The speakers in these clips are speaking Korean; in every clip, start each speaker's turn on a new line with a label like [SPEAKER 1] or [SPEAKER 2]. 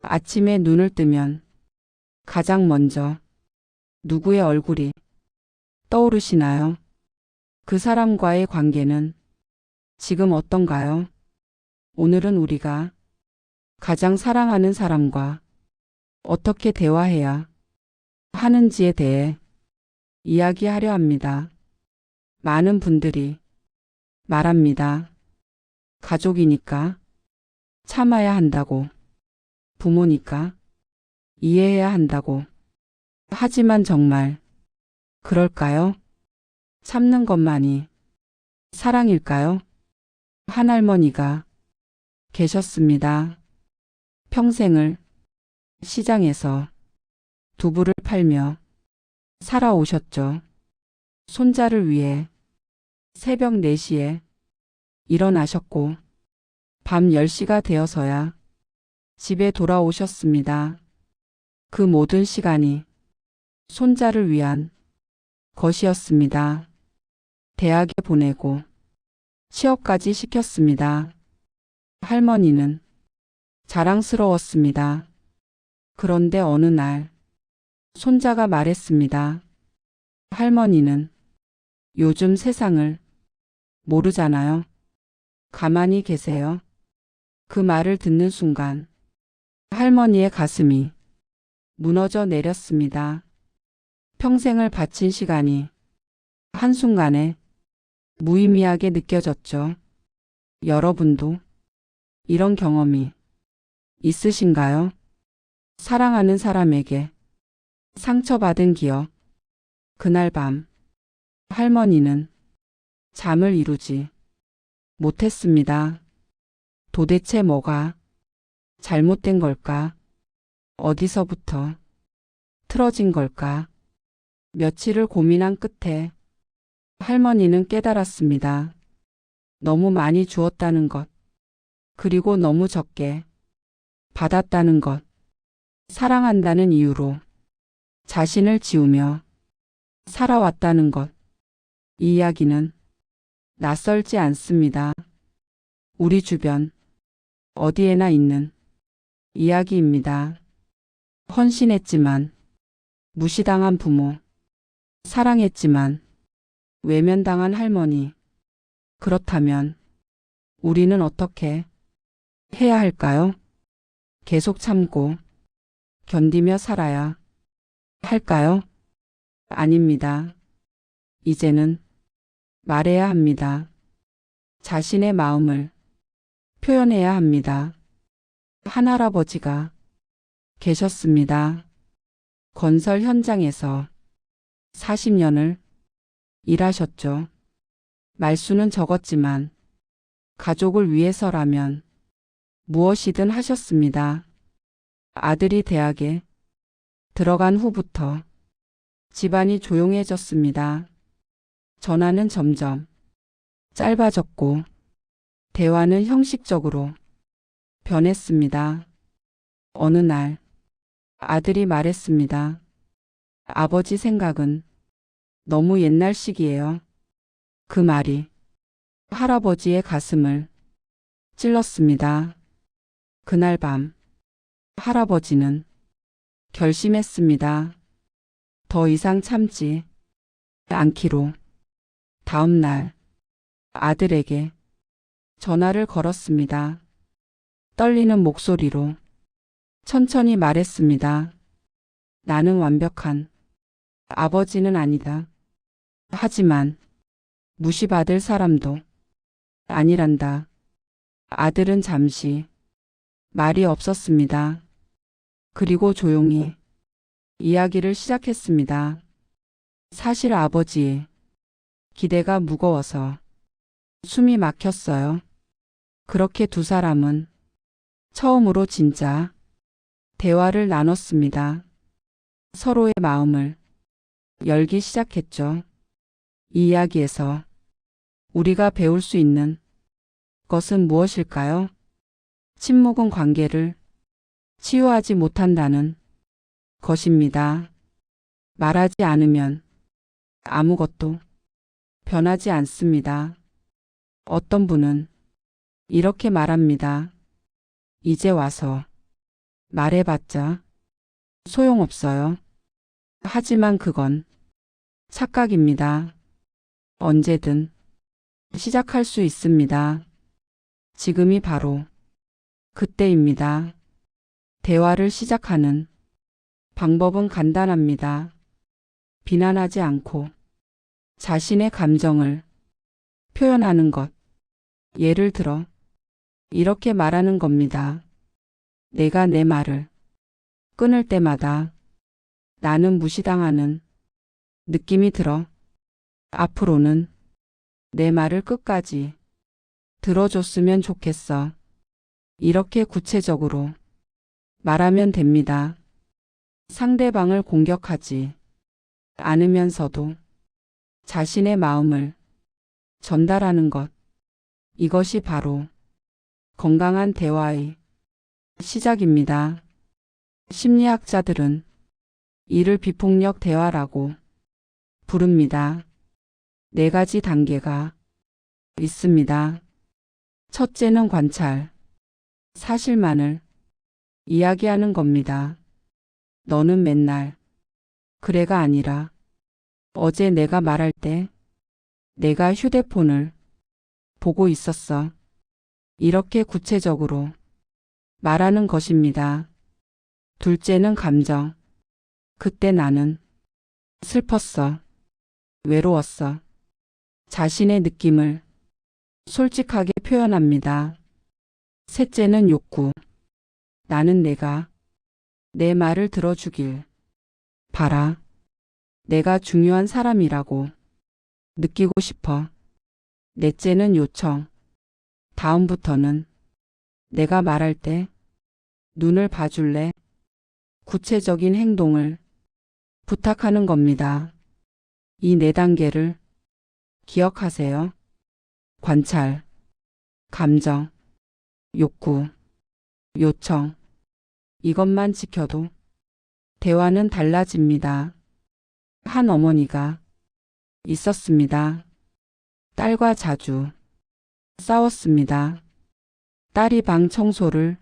[SPEAKER 1] 아침에 눈을 뜨면 가장 먼저 누구의 얼굴이 떠오르시나요? 그 사람과의 관계는 지금 어떤가요? 오늘은 우리가 가장 사랑하는 사람과 어떻게 대화해야 하는지에 대해 이야기하려 합니다. 많은 분들이 말합니다. 가족이니까 참아야 한다고. 부모니까 이해해야 한다고. 하지만 정말 그럴까요? 참는 것만이 사랑일까요? 한 할머니가 계셨습니다. 평생을 시장에서 두부를 팔며 살아오셨죠. 손자를 위해 새벽 4시에 일어나셨고 밤 10시가 되어서야 집에 돌아오셨습니다. 그 모든 시간이 손자를 위한 것이었습니다. 대학에 보내고 취업까지 시켰습니다. 할머니는 자랑스러웠습니다. 그런데 어느 날 손자가 말했습니다. 할머니는 요즘 세상을 모르잖아요. 가만히 계세요. 그 말을 듣는 순간 할머니의 가슴이 무너져 내렸습니다. 평생을 바친 시간이 한순간에 무의미하게 느껴졌죠. 여러분도 이런 경험이 있으신가요? 사랑하는 사람에게 상처받은 기억. 그날 밤 할머니는 잠을 이루지 못했습니다. 도대체 뭐가 잘못된 걸까? 어디서부터 틀어진 걸까? 며칠을 고민한 끝에 할머니는 깨달았습니다. 너무 많이 주었다는 것, 그리고 너무 적게 받았다는 것, 사랑한다는 이유로 자신을 지우며 살아왔다는 것. 이 이야기는 낯설지 않습니다. 우리 주변 어디에나 있는 이야기입니다. 헌신했지만 무시당한 부모, 사랑했지만 외면당한 할머니. 그렇다면 우리는 어떻게 해야 할까요? 계속 참고 견디며 살아야 할까요? 아닙니다. 이제는 말해야 합니다. 자신의 마음을 표현해야 합니다. 한 할아버지가 계셨습니다. 건설 현장에서 40년을 일하셨죠. 말수는 적었지만 가족을 위해서라면 무엇이든 하셨습니다. 아들이 대학에 들어간 후부터 집안이 조용해졌습니다. 전화는 점점 짧아졌고 대화는 형식적으로 변했습니다. 어느 날 아들이 말했습니다. 아버지 생각은 너무 옛날식이에요. 그 말이 할아버지의 가슴을 찔렀습니다. 그날 밤 할아버지는 결심했습니다. 더 이상 참지 않기로. 다음 날 아들에게 전화를 걸었습니다. 떨리는 목소리로 천천히 말했습니다. 나는 완벽한 아버지는 아니다. 하지만 무시받을 사람도 아니란다. 아들은 잠시 말이 없었습니다. 그리고 조용히 이야기를 시작했습니다. 사실 아버지의 기대가 무거워서 숨이 막혔어요. 그렇게 두 사람은 처음으로 진짜 대화를 나눴습니다. 서로의 마음을 열기 시작했죠. 이 이야기에서 우리가 배울 수 있는 것은 무엇일까요? 침묵은 관계를 치유하지 못한다는 것입니다. 말하지 않으면 아무것도 변하지 않습니다. 어떤 분은 이렇게 말합니다. 이제 와서 말해봤자 소용없어요. 하지만 그건 착각입니다. 언제든 시작할 수 있습니다. 지금이 바로 그때입니다. 대화를 시작하는 방법은 간단합니다. 비난하지 않고 자신의 감정을 표현하는 것. 예를 들어, 이렇게 말하는 겁니다. 내가 내 말을 끊을 때마다 나는 무시당하는 느낌이 들어. 앞으로는 내 말을 끝까지 들어줬으면 좋겠어. 이렇게 구체적으로 말하면 됩니다. 상대방을 공격하지 않으면서도 자신의 마음을 전달하는 것. 이것이 바로 건강한 대화의 시작입니다. 심리학자들은 이를 비폭력 대화라고 부릅니다. 네 가지 단계가 있습니다. 첫째는 관찰. 사실만을 이야기하는 겁니다. 너는 맨날 그래가 아니라 어제 내가 말할 때 내가 휴대폰을 보고 있었어. 이렇게 구체적으로 말하는 것입니다. 둘째는 감정. 그때 나는 슬펐어. 외로웠어. 자신의 느낌을 솔직하게 표현합니다. 셋째는 욕구. 나는 내가 내 말을 들어주길 바라. 내가 중요한 사람이라고 느끼고 싶어. 넷째는 요청. 다음부터는 내가 말할 때 눈을 봐줄래? 구체적인 행동을 부탁하는 겁니다. 이 네 단계를 기억하세요. 관찰, 감정, 욕구, 요청. 이것만 지켜도 대화는 달라집니다. 한 어머니가 있었습니다. 딸과 자주 싸웠습니다. 딸이 방 청소를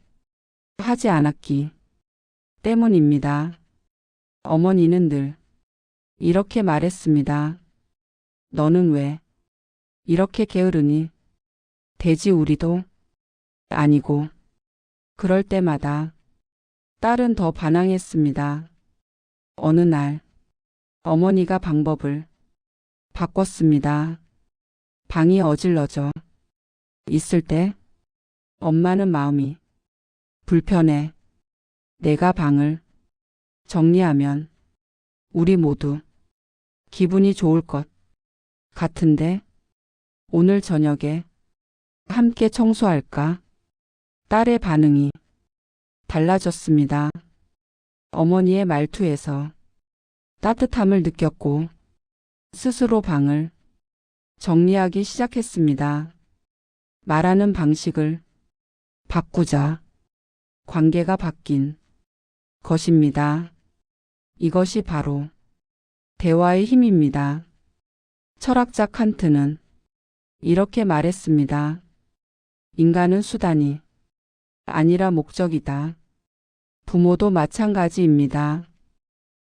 [SPEAKER 1] 하지 않았기 때문입니다. 어머니는 늘 이렇게 말했습니다. 너는 왜 이렇게 게으르니? 돼지 우리도 아니고 그럴 때마다 딸은 더 반항했습니다. 어느 날 어머니가 방법을 바꿨습니다. 방이 어질러져 있을 때 엄마는 마음이 불편해. 내가 방을 정리하면 우리 모두 기분이 좋을 것 같은데 오늘 저녁에 함께 청소할까? 딸의 반응이 달라졌습니다. 어머니의 말투에서 따뜻함을 느꼈고 스스로 방을 정리하기 시작했습니다. 말하는 방식을 바꾸자 관계가 바뀐 것입니다. 이것이 바로 대화의 힘입니다. 철학자 칸트는 이렇게 말했습니다. 인간은 수단이 아니라 목적이다. 부모도 마찬가지입니다.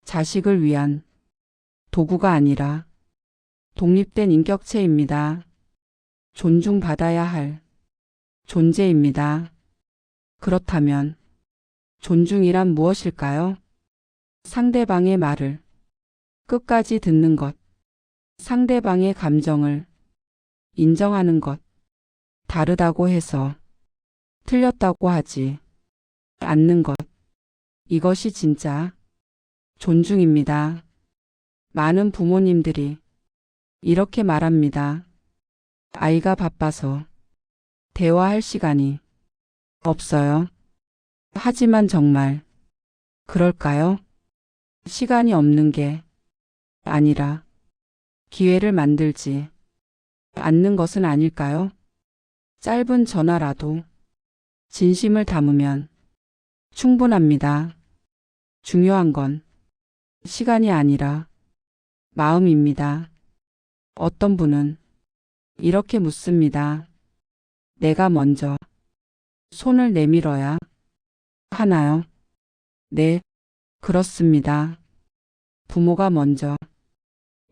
[SPEAKER 1] 자식을 위한 도구가 아니라 독립된 인격체입니다. 존중받아야 할 존재입니다. 그렇다면 존중이란 무엇일까요? 상대방의 말을 끝까지 듣는 것, 상대방의 감정을 인정하는 것, 다르다고 해서 틀렸다고 하지 않는 것. 이것이 진짜 존중입니다. 많은 부모님들이 이렇게 말합니다. 아이가 바빠서 대화할 시간이 없어요. 하지만 정말 그럴까요? 시간이 없는 게 아니라 기회를 만들지 않는 것은 아닐까요? 짧은 전화라도 진심을 담으면 충분합니다. 중요한 건 시간이 아니라 마음입니다. 어떤 분은 이렇게 묻습니다. 내가 먼저 손을 내밀어야 하나요? 네, 그렇습니다. 부모가 먼저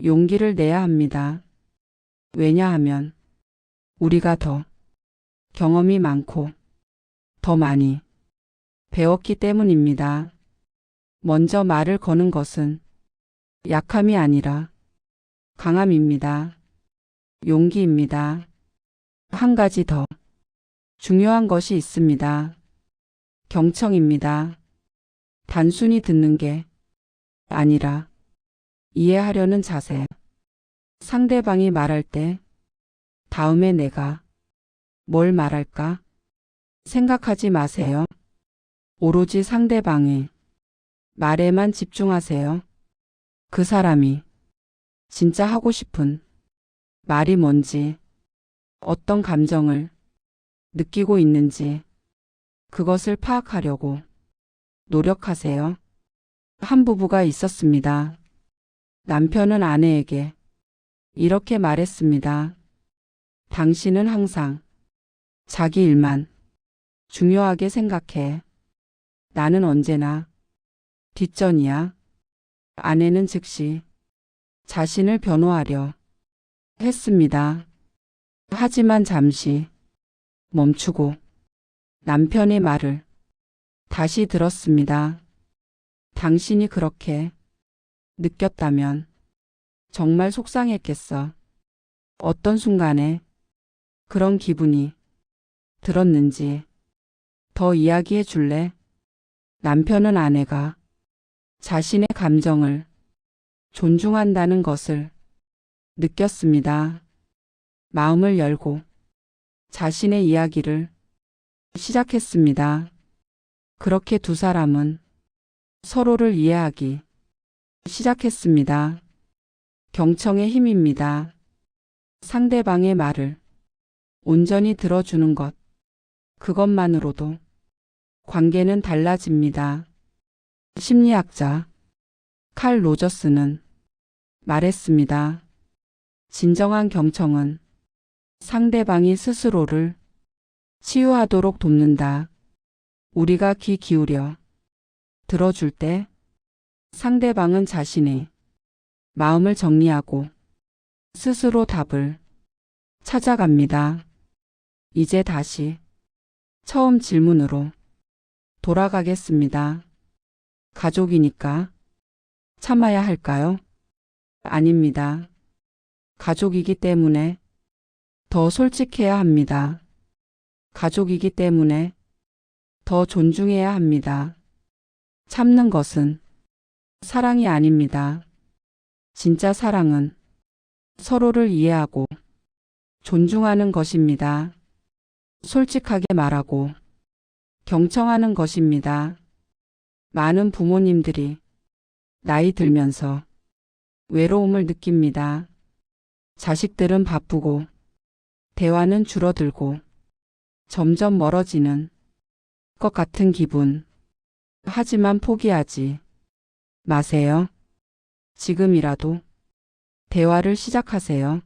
[SPEAKER 1] 용기를 내야 합니다. 왜냐하면 우리가 더 경험이 많고 더 많이 배웠기 때문입니다. 먼저 말을 거는 것은 약함이 아니라 강함입니다. 용기입니다. 한 가지 더 중요한 것이 있습니다. 경청입니다. 단순히 듣는 게 아니라 이해하려는 자세. 상대방이 말할 때 다음에 내가 뭘 말할까 생각하지 마세요. 오로지 상대방의 말에만 집중하세요. 그 사람이 진짜 하고 싶은 말이 뭔지, 어떤 감정을 느끼고 있는지, 그것을 파악하려고 노력하세요. 한 부부가 있었습니다. 남편은 아내에게 이렇게 말했습니다. 당신은 항상 자기 일만 중요하게 생각해. 나는 언제나 뒷전이야. 아내는 즉시 자신을 변호하려 했습니다. 하지만 잠시 멈추고 남편의 말을 다시 들었습니다. 당신이 그렇게 느꼈다면 정말 속상했겠어. 어떤 순간에 그런 기분이 들었는지 더 이야기해 줄래? 남편은 아내가 자신의 감정을 존중한다는 것을 느꼈습니다. 마음을 열고 자신의 이야기를 시작했습니다. 그렇게 두 사람은 서로를 이해하기 시작했습니다. 경청의 힘입니다. 상대방의 말을 온전히 들어주는 것. 그것만으로도 관계는 달라집니다. 심리학자 칼 로저스는 말했습니다. 진정한 경청은 상대방이 스스로를 치유하도록 돕는다. 우리가 귀 기울여 들어줄 때 상대방은 자신의 마음을 정리하고 스스로 답을 찾아갑니다. 이제 다시 처음 질문으로 돌아가겠습니다. 가족이니까 참아야 할까요? 아닙니다. 가족이기 때문에 더 솔직해야 합니다. 가족이기 때문에 더 존중해야 합니다. 참는 것은 사랑이 아닙니다. 진짜 사랑은 서로를 이해하고 존중하는 것입니다. 솔직하게 말하고 경청하는 것입니다. 많은 부모님들이 나이 들면서 외로움을 느낍니다. 자식들은 바쁘고 대화는 줄어들고 점점 멀어지는 것 같은 기분. 하지만 포기하지 마세요. 지금이라도 대화를 시작하세요.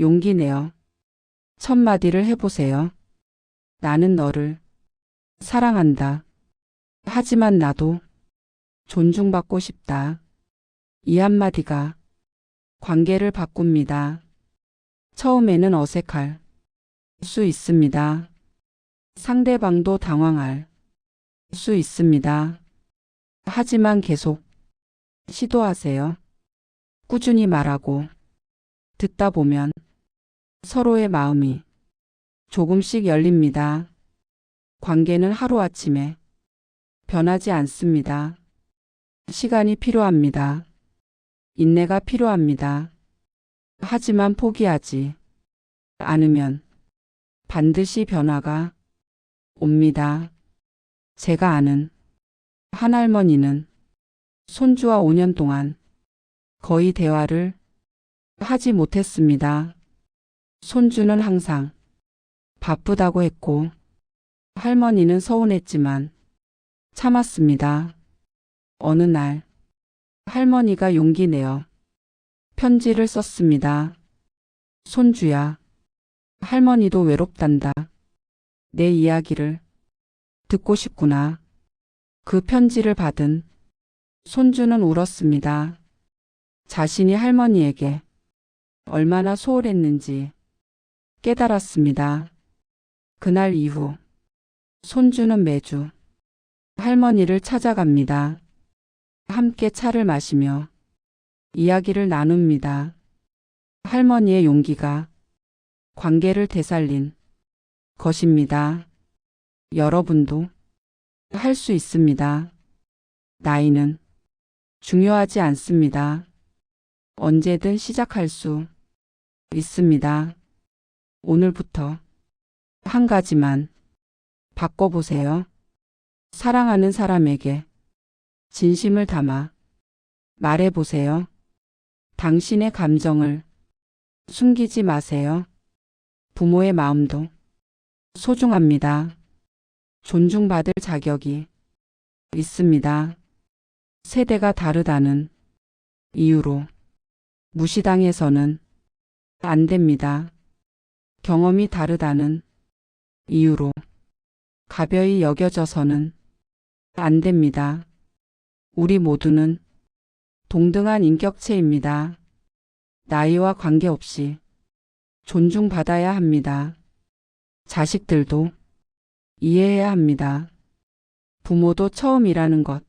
[SPEAKER 1] 용기 내어 첫 마디를 해보세요. 나는 너를 사랑한다. 하지만 나도 존중받고 싶다. 이 한마디가 관계를 바꿉니다. 처음에는 어색할 수 있습니다. 상대방도 당황할 수 있습니다. 하지만 계속 시도하세요. 꾸준히 말하고 듣다 보면 서로의 마음이 조금씩 열립니다. 관계는 하루아침에 변하지 않습니다. 시간이 필요합니다. 인내가 필요합니다. 하지만 포기하지 않으면 반드시 변화가 옵니다. 제가 아는 한 할머니는 손주와 5년 동안 거의 대화를 하지 못했습니다. 손주는 항상 바쁘다고 했고 할머니는 서운했지만 참았습니다. 어느 날 할머니가 용기 내어 편지를 썼습니다. 손주야, 할머니도 외롭단다. 내 이야기를 듣고 싶구나. 그 편지를 받은 손주는 울었습니다. 자신이 할머니에게 얼마나 소홀했는지 깨달았습니다. 그날 이후 손주는 매주 할머니를 찾아갑니다. 함께 차를 마시며 이야기를 나눕니다. 할머니의 용기가 관계를 되살린 것입니다. 여러분도 할 수 있습니다. 나이는 중요하지 않습니다. 언제든 시작할 수 있습니다. 오늘부터 한 가지만 바꿔보세요. 사랑하는 사람에게 진심을 담아 말해보세요. 당신의 감정을 숨기지 마세요. 부모의 마음도 소중합니다. 존중받을 자격이 있습니다. 세대가 다르다는 이유로 무시당해서는 안 됩니다. 경험이 다르다는 이유로 가벼이 여겨져서는 안 됩니다. 우리 모두는 동등한 인격체입니다. 나이와 관계없이 존중받아야 합니다. 자식들도 이해해야 합니다. 부모도 처음 일하는 것,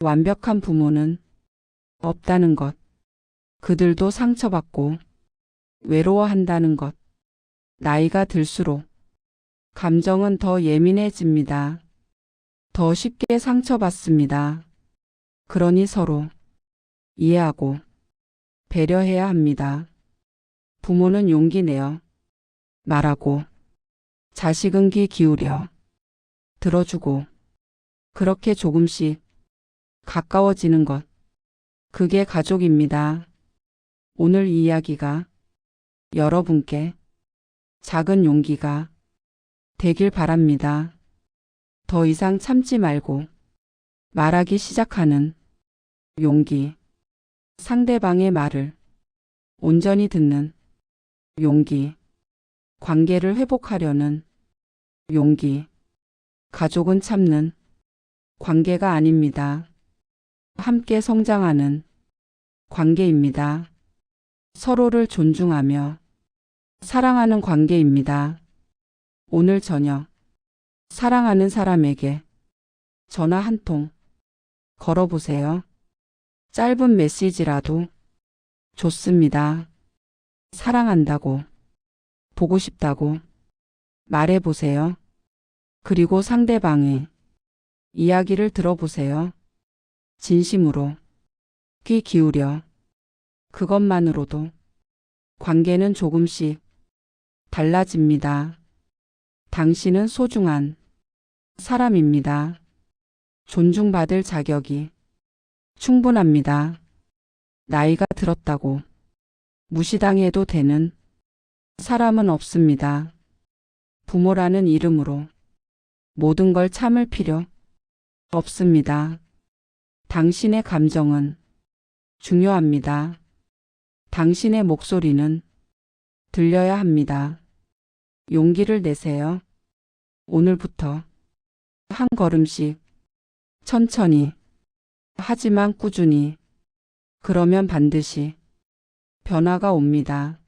[SPEAKER 1] 완벽한 부모는 없다는 것, 그들도 상처받고 외로워한다는 것, 나이가 들수록 감정은 더 예민해집니다. 더 쉽게 상처받습니다. 그러니 서로 이해하고 배려해야 합니다. 부모는 용기 내어 말하고 자식은 귀 기울여 들어주고 그렇게 조금씩 가까워지는 것. 그게 가족입니다. 오늘 이 이야기가 여러분께 작은 용기가 되길 바랍니다. 더 이상 참지 말고 말하기 시작하는 용기. 상대방의 말을 온전히 듣는 용기. 관계를 회복하려는 용기. 가족은 참는 관계가 아닙니다. 함께 성장하는 관계입니다. 서로를 존중하며 사랑하는 관계입니다. 오늘 저녁 사랑하는 사람에게 전화 한 통 걸어보세요. 짧은 메시지라도 좋습니다. 사랑한다고, 보고 싶다고 말해보세요. 그리고 상대방의 이야기를 들어보세요. 진심으로 귀 기울여 그것만으로도 관계는 조금씩 달라집니다. 당신은 소중한 사람입니다. 존중받을 자격이 충분합니다. 나이가 들었다고 무시당해도 되는 사람은 없습니다. 부모라는 이름으로 모든 걸 참을 필요 없습니다. 당신의 감정은 중요합니다. 당신의 목소리는 들려야 합니다. 용기를 내세요. 오늘부터 한 걸음씩 천천히 하지만 꾸준히 그러면 반드시 변화가 옵니다.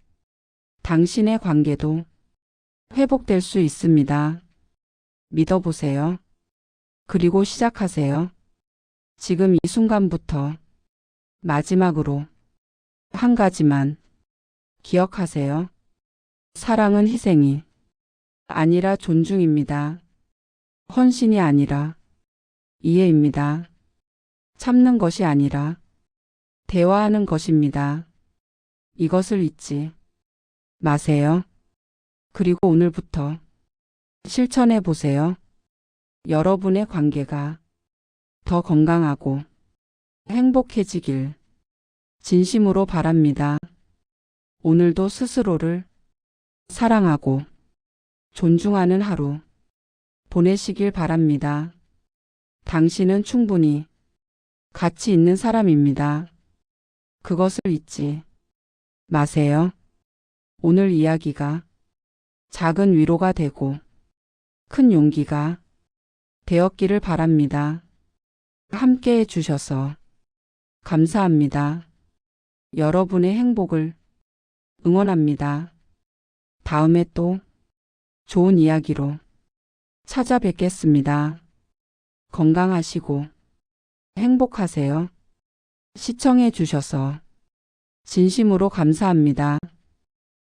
[SPEAKER 1] 당신의 관계도 회복될 수 있습니다. 믿어보세요. 그리고 시작하세요. 지금 이 순간부터 마지막으로 한 가지만 기억하세요. 사랑은 희생이 아니라 존중입니다. 헌신이 아니라 이해입니다. 참는 것이 아니라 대화하는 것입니다. 이것을 잊지 마세요. 그리고 오늘부터 실천해 보세요. 여러분의 관계가 더 건강하고 행복해지길 진심으로 바랍니다. 오늘도 스스로를 사랑하고 존중하는 하루 보내시길 바랍니다. 당신은 충분히 가치 있는 사람입니다. 그것을 잊지 마세요. 오늘 이야기가 작은 위로가 되고 큰 용기가 되었기를 바랍니다. 함께 해주셔서 감사합니다. 여러분의 행복을 응원합니다. 다음에 또 좋은 이야기로 찾아뵙겠습니다. 건강하시고 행복하세요. 시청해 주셔서 진심으로 감사합니다.